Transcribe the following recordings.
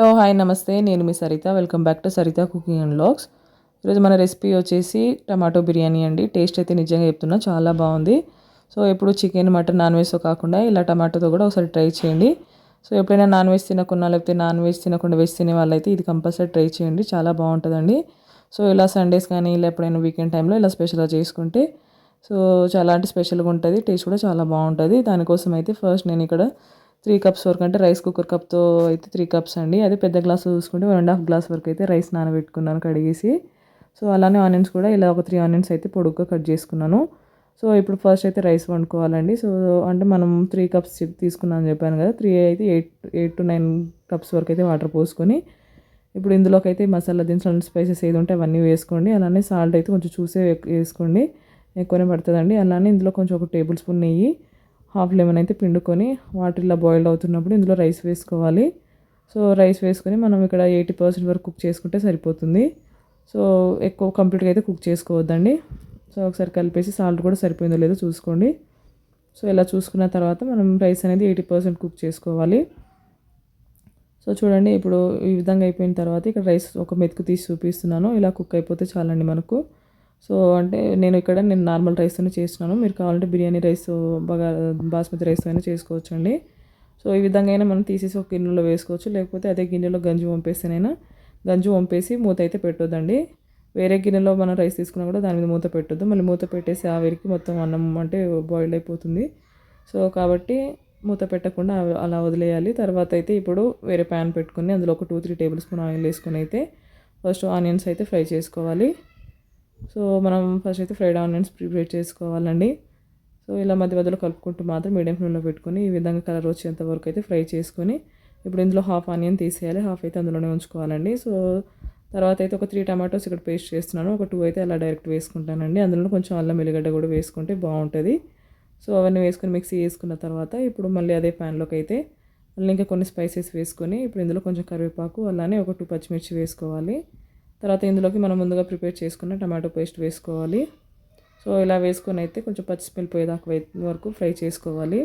Hello hi నమస్తే. నేను మీ Saritha. Welcome back to Saritha cooking and logs ఈరోజు మన రెసిపీ వచ్చేసి టమాటో బిర్యానీ అండి. టేస్ట్ అయితే నిజంగా చెప్తున్నా చాలా బాగుంది. సో ఎప్పుడు చికెన్ మటన్ నాన్ వెజ్తో కాకుండా ఇలా టమాటోతో కూడా ఒకసారి ట్రై చేయండి. సో ఎప్పుడైనా నాన్ వెజ్ తినకుండా లేకపోతే నాన్ వెజ్ తినకుండా వెజ్ తినే వాళ్ళైతే ఇది కంపల్సరీ ట్రై చేయండి. చాలా బాగుంటుందండి. సో ఇలా సండేస్ కానీ ఇలా ఎప్పుడైనా వీకెండ్ టైంలో ఇలా స్పెషల్గా చేసుకుంటే సో చాలా అంటే స్పెషల్గా ఉంటుంది. టేస్ట్ కూడా చాలా బాగుంటుంది. దానికోసం అయితే ఫస్ట్ నేను ఇక్కడ త్రీ కప్స్ వరకు అంటే రైస్ కుక్కర్ కప్తో అయితే త్రీ కప్స్ అండి. అదే పెద్ద గ్లాస్ చూసుకుంటే వన్ అండ్ హాఫ్ గ్లాస్ వరకు అయితే రైస్ నానబెట్టుకున్నాను కడిగేసి. సో అలానే ఆనియన్స్ కూడా ఇలా ఒక త్రీ ఆనియన్స్ అయితే పొడుగ్గా కట్ చేసుకున్నాను. సో ఇప్పుడు ఫస్ట్ అయితే రైస్ వండుకోవాలండి. సో అంటే మనం త్రీ కప్స్ తీసుకున్నాను చెప్పాను కదా త్రీ అయితే eight eight to nine cups వరకు అయితే వాటర్ పోసుకొని. ఇప్పుడు ఇందులోకైతే మసాలా దినుసులు స్పైసెస్ ఏది ఉంటే అవన్నీ వేసుకోండి. అలానే సాల్ట్ అయితే కొంచెం చూసే వేసుకోండి. ఎక్కువనే పడుతుందండి. అలానే ఇందులో కొంచెం ఒక టేబుల్ స్పూన్ నెయ్యి హాఫ్ లెమన్ అయితే పిండుకొని వాటర్ ఇలా బాయిల్ అవుతున్నప్పుడు ఇందులో రైస్ వేసుకోవాలి. సో రైస్ వేసుకొని మనం ఇక్కడ ఎయిటీ పర్సెంట్ వరకు కుక్ చేసుకుంటే సరిపోతుంది. సో ఎక్కువ కంప్లీట్గా అయితే కుక్ చేసుకోవద్దండి. సో ఒకసారి కలిపేసి సాల్ట్ కూడా సరిపోయిందో లేదో చూసుకోండి. సో ఇలా చూసుకున్న తర్వాత మనం రైస్ అనేది ఎయిటీ పర్సెంట్ కుక్ చేసుకోవాలి. సో చూడండి ఇప్పుడు ఈ విధంగా అయిపోయిన తర్వాత ఇక్కడ రైస్ ఒక మెతుకు తీసి చూపిస్తున్నాను. ఇలా కుక్ అయిపోతే చాలండి మనకు. సో అంటే నేను ఇక్కడ నేను నార్మల్ రైస్తోనే చేస్తున్నాను. మీరు కావాలంటే బిర్యానీ రైస్ బగా బాస్మతి రైస్ అయినా చేసుకోవచ్చు అండి సో ఈ విధంగా అయినా మనం తీసేసి ఒక గిన్నెలో వేసుకోవచ్చు. లేకపోతే అదే గిన్నెలో గంజి వంపేస్తేనైనా గంజి వంపేసి మూత అయితే పెట్టొద్దండి. వేరే గిన్నెలో మనం రైస్ తీసుకున్నా కూడా దాని మీద మూత పెట్టొద్దు. మళ్ళీ మూత పెట్టేసి ఆవిరికి మొత్తం అన్నం అంటే బాయిల్ అయిపోతుంది. సో కాబట్టి మూత పెట్టకుండా అలా వదిలేయాలి. తర్వాత అయితే ఇప్పుడు వేరే ప్యాన్ పెట్టుకుని అందులో ఒక two three tablespoon oil వేసుకొని అయితే ఫస్ట్ ఆనియన్స్ అయితే ఫ్రై చేసుకోవాలి. సో మనం ఫస్ట్ అయితే ఫ్రైడ్ ఆనియన్స్ ప్రిపేర్ చేసుకోవాలండి. సో ఇలా మధ్య మధ్యలో కలుపుకుంటూ మాత్రం మీడియం ఫ్లేమ్లో పెట్టుకొని ఈ విధంగా కలర్ వచ్చేంత వరకు అయితే ఫ్రై చేసుకొని ఇప్పుడు ఇందులో హాఫ్ ఆనియన్ తీసేయాలి. హాఫ్ అయితే అందులోనే ఉంచుకోవాలండి. సో తర్వాత అయితే ఒక త్రీ టమాటోస్ ఇక్కడ పేస్ట్ చేస్తున్నాను. ఒక టూ అయితే అలా డైరెక్ట్ వేసుకుంటానండి. అందులో కొంచెం అల్లం ఎల్లిగడ్డ కూడా వేసుకుంటే బాగుంటుంది. సో అవన్నీ వేసుకొని మిక్సీ వేసుకున్న తర్వాత ఇప్పుడు మళ్ళీ అదే ప్యాన్లోకి అయితే మళ్ళీ ఇంకా కొన్ని స్పైసెస్ వేసుకొని ఇప్పుడు ఇందులో కొంచెం కరివేపాకు అలానే ఒక టూ పచ్చిమిర్చి వేసుకోవాలి. తర్వాత ఇందులోకి మనం ముందుగా ప్రిపేర్ చేసుకున్న టమాటో పేస్ట్ వేసుకోవాలి. సో ఇలా వేసుకొని అయితే కొంచెం పచ్చిమిరపకాయలు పోయేదాకా వరకు ఫ్రై చేసుకోవాలి.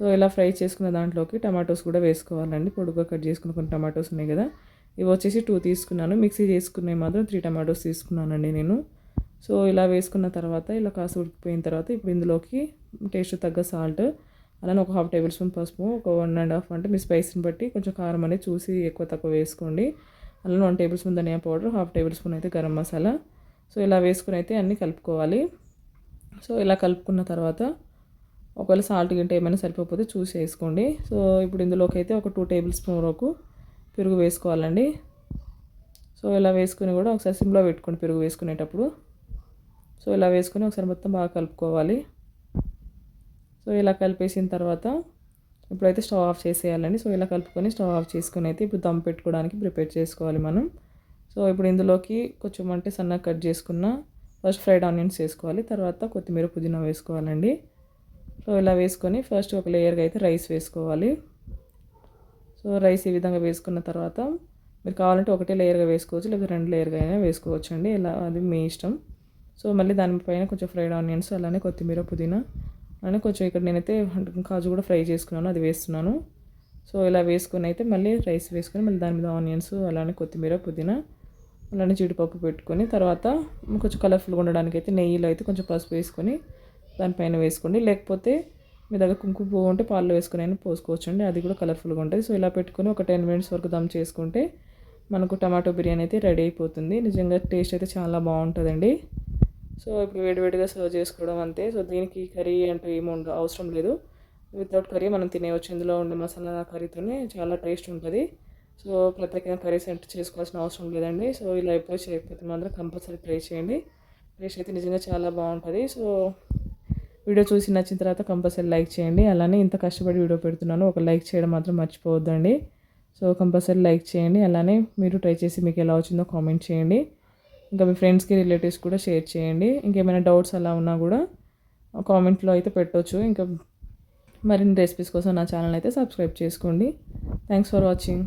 సో ఇలా ఫ్రై చేసుకున్న దాంట్లోకి టమాటోస్ కూడా వేసుకోవాలండి. పొడుగా కట్ చేసుకున్న కొన్ని టమాటోస్ ఉన్నాయి కదా. ఇవి వచ్చేసి టూ తీసుకున్నాను. మిక్సీ చేసుకునే మాత్రం త్రీ టమాటోస్ తీసుకున్నానండి నేను. సో ఇలా వేసుకున్న తర్వాత ఇలా కాసు ఉడికిపోయిన తర్వాత ఇప్పుడు ఇందులోకి టేస్ట్ తగ్గ సాల్ట్ అలానే ఒక హాఫ్ టేబుల్ స్పూన్ పసుపు ఒక వన్ అండ్ హాఫ్ అంటే మీ స్పైసీని బట్టి కొంచెం కారం అనేది చూసి ఎక్కువ తక్కువ వేసుకోండి. అందులో వన్ టేబుల్ స్పూన్ ధనియా పౌడర్ హాఫ్ టేబుల్ స్పూన్ అయితే గరం మసాలా. సో ఇలా వేసుకుని అయితే అన్నీ కలుపుకోవాలి. సో ఇలా కలుపుకున్న తర్వాత ఒకవేళ సాల్ట్ గింట ఏమైనా సరిపోతే చూసి వేసుకోండి. సో ఇప్పుడు ఇందులోకి అయితే ఒక టూ టేబుల్ స్పూన్ వరకు పెరుగు వేసుకోవాలండి. సో ఇలా వేసుకుని కూడా ఒకసారి సిమ్లో పెట్టుకోండి పెరుగు వేసుకునేటప్పుడు. సో ఇలా వేసుకొని ఒకసారి మొత్తం బాగా కలుపుకోవాలి. సో ఇలా కలిపేసిన తర్వాత ఇప్పుడైతే స్టవ్ ఆఫ్ చేసేయాలండి. సో ఇలా కలుపుకొని స్టవ్ ఆఫ్ చేసుకొని అయితే ఇప్పుడు దమ్ పెట్టుకోవడానికి ప్రిపేర్ చేసుకోవాలి మనం. సో ఇప్పుడు ఇందులోకి కొంచెం అంటే సన్నగా కట్ చేసుకున్న ఫస్ట్ ఫ్రైడ్ ఆనియన్స్ వేసుకోవాలి. తర్వాత కొత్తిమీర పుదీనా వేసుకోవాలండి. సో ఇలా వేసుకొని ఫస్ట్ ఒక లేయర్గా అయితే రైస్ వేసుకోవాలి. సో రైస్ ఈ విధంగా వేసుకున్న తర్వాత మీరు కావాలంటే ఒకటే లేయర్గా వేసుకోవచ్చు లేదా రెండు లేయర్గా అయినా వేసుకోవచ్చు అండి ఇలా అది మీ ఇష్టం. సో మళ్ళీ దానిపైన కొంచెం ఫ్రైడ్ ఆనియన్స్ అలానే కొత్తిమీర పుదీనా అని కొంచెం ఇక్కడ నేనైతే కాజు కూడా ఫ్రై చేసుకున్నాను అది వేస్తున్నాను. సో ఇలా వేసుకొని అయితే మళ్ళీ రైస్ వేసుకొని మళ్ళీ దాని మీద ఆనియన్స్ అలానే కొత్తిమీర పుదీనా అలానే జీడిపప్పు పెట్టుకొని తర్వాత కొంచెం కలర్ఫుల్గా ఉండడానికి అయితే నెయ్యిలో అయితే కొంచెం పసుపు వేసుకొని దానిపైన వేసుకోండి. లేకపోతే మీ దగ్గర కుంకుమ పువ్వు ఉంటే పాలు వేసుకొని అయినా పోసుకోవచ్చండి అది కూడా కలర్ఫుల్గా ఉంటుంది. సో ఇలా పెట్టుకొని ఒక టెన్ మినిట్స్ వరకు దమ్ చేసుకుంటే మనకు టమాటో బిర్యానీ అయితే రెడీ అయిపోతుంది. నిజంగా టేస్ట్ అయితే చాలా బాగుంటుందండి. సో ఇప్పుడు వేడివేడిగా సర్వ్ చేసుకోవడం అంతే. సో దీనికి కర్రీ అంటే ఏమో అవసరం లేదు. వితౌట్ కర్రీ మనం తినేవచ్చు ఇందులో ఉండే మసాలా కర్రీతోనే చాలా టేస్ట్ ఉంటుంది. సో ప్రత్యేకంగా కర్రీస్ అంటే చేసుకోవాల్సిన అవసరం లేదండి. సో ఇలా ఎప్పుడు చేయకపోతే మాత్రం కంపల్సరీ ట్రై చేయండి. టేస్ట్ అయితే నిజంగా చాలా బాగుంటుంది. సో వీడియో చూసి నచ్చిన తర్వాత కంపల్సరీ లైక్ చేయండి. అలానే ఇంత కష్టపడి వీడియో పెడుతున్నాను. ఒక లైక్ చేయడం మాత్రం మర్చిపోవద్దండి. సో కంపల్సరీ లైక్ చేయండి. అలానే మీరు ట్రై చేసి మీకు ఎలా వచ్చిందో కామెంట్ చేయండి. ఇంకా మీ ఫ్రెండ్స్కి రిలేటివ్స్ కూడా షేర్ చేయండి. ఇంకేమైనా డౌట్స్ అలా ఉన్నా కూడా కామెంట్లో అయితే పెట్టవచ్చు ఇంకా మరిన్ని రెసిపీస్ కోసం నా ఛానల్ అయితే సబ్స్క్రైబ్ చేసుకోండి. Thanks for watching.